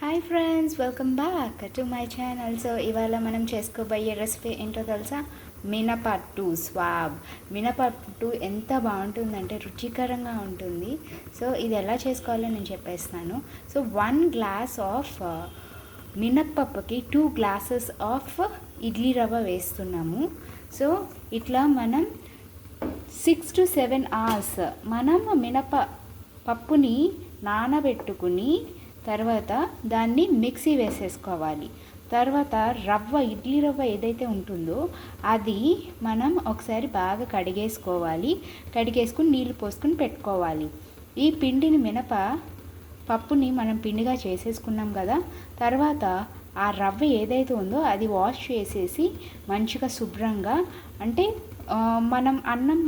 Hi friends welcome back to my channel so ఇవాళ మనం చేసుకోబోయే రెసిపీ ఏంటో తెలుసా? మినపట్టు స్వాబ్. మినపట్టు ఎంత బాగుంటుందంటే రుచికరంగా ఉంటుంది. సో ఇది ఎలా చేసుకోవాలో నేను చెప్పేస్తాను so one glass of uh, మినప్పప్పుకి టూ గ్లాసెస్ ఆఫ్ ఇడ్లీ రవ్వ వేస్తున్నాము. సో ఇట్లా మనం సిక్స్ టు సెవెన్ అవర్స్ మనం మినప పప్పుని నానబెట్టుకుని తర్వాత దాన్ని మిక్సీ వేసేసుకోవాలి. తర్వాత రవ్వ ఇడ్లీ రవ్వ ఏదైతే ఉంటుందో అది మనం ఒకసారి బాగా కడిగేసుకోవాలి. కడిగేసుకుని నీళ్ళు పోసుకుని పెట్టుకోవాలి. ఈ పిండిని మినప పప్పుని మనం పిండిగా చేసేసుకున్నాం కదా తర్వాత ఆ రవ్వ ఏదైతే ఉందో అది వాష్ చేసేసి మంచిగా శుభ్రంగా అంటే మనం అన్నం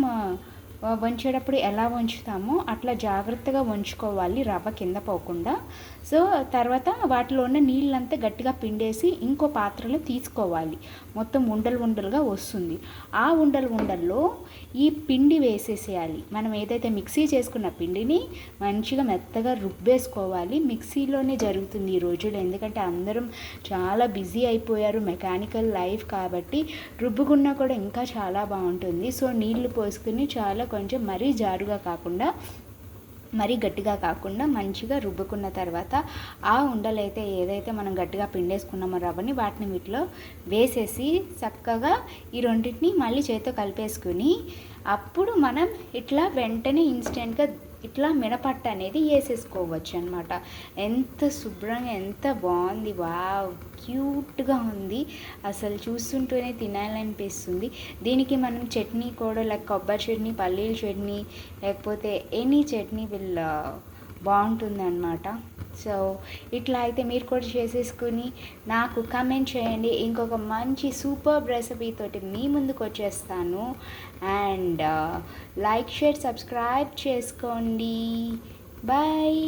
వంచేటప్పుడు ఎలా వంచుతామో అట్లా జాగ్రత్తగా వంచుకోవాలి రవ్వ కింద పోకుండా. సో తర్వాత వాటిలో ఉన్న నీళ్ళంతా గట్టిగా పిండేసి ఇంకో పాత్రలో తీసుకోవాలి. మొత్తం ఉండలు ఉండలుగా వస్తుంది. ఆ ఉండలు ఉండల్లో ఈ పిండి వేసేసేయాలి. మనం ఏదైతే మిక్సీ చేసుకున్న పిండిని మంచిగా మెత్తగా రుబ్బేసుకోవాలి. మిక్సీలోనే జరుగుతుంది ఈ రోజుల్లో ఎందుకంటే అందరం చాలా బిజీ అయిపోయారు. మెకానికల్ లైఫ్ కాబట్టి రుబ్బుకున్నా కూడా ఇంకా చాలా బాగుంటుంది. సో నీళ్ళు పోసుకుని చాలా కొంచెం మరీ జారుగా కాకుండా మరీ గట్టిగా కాకుండా మంచిగా రుబ్బుకున్న తర్వాత ఆ ఉండలైతే ఏదైతే మనం గట్టిగా పిండేసుకున్నామో రవ్వని వాటిని వీటిలో వేసేసి చక్కగా ఈ రెండింటిని మళ్ళీ చేతితో కలిపేసుకుని అప్పుడు మనం ఇట్లా వెంటనే ఇన్స్టెంట్గా ఇట్లా మినపట్ట అనేది వేసేసుకోవచ్చు అనమాట ఎంత శుభ్రంగా ఎంత బాగుంది వా క్యూట్గా ఉంది. అసలు చూస్తుంటేనే తినాలనిపిస్తుంది. దీనికి మనం చట్నీ కూడా లైక్ కొబ్బరి చట్నీ పల్లీల చట్నీ లేకపోతే ఎనీ చట్నీ వీళ్ళ బాగుంటుంది అనమాట సో ఇట్లా అయితే మీరు కూడా చేసేసుకుని నాకు కమెంట్ చేయండి. ఇంకొక మంచి సూపర్ రెసిపీ తోటి మీ ముందుకు వచ్చేస్తాను. అండ్ లైక్ షేర్ సబ్స్క్రైబ్ చేసుకోండి. బాయ్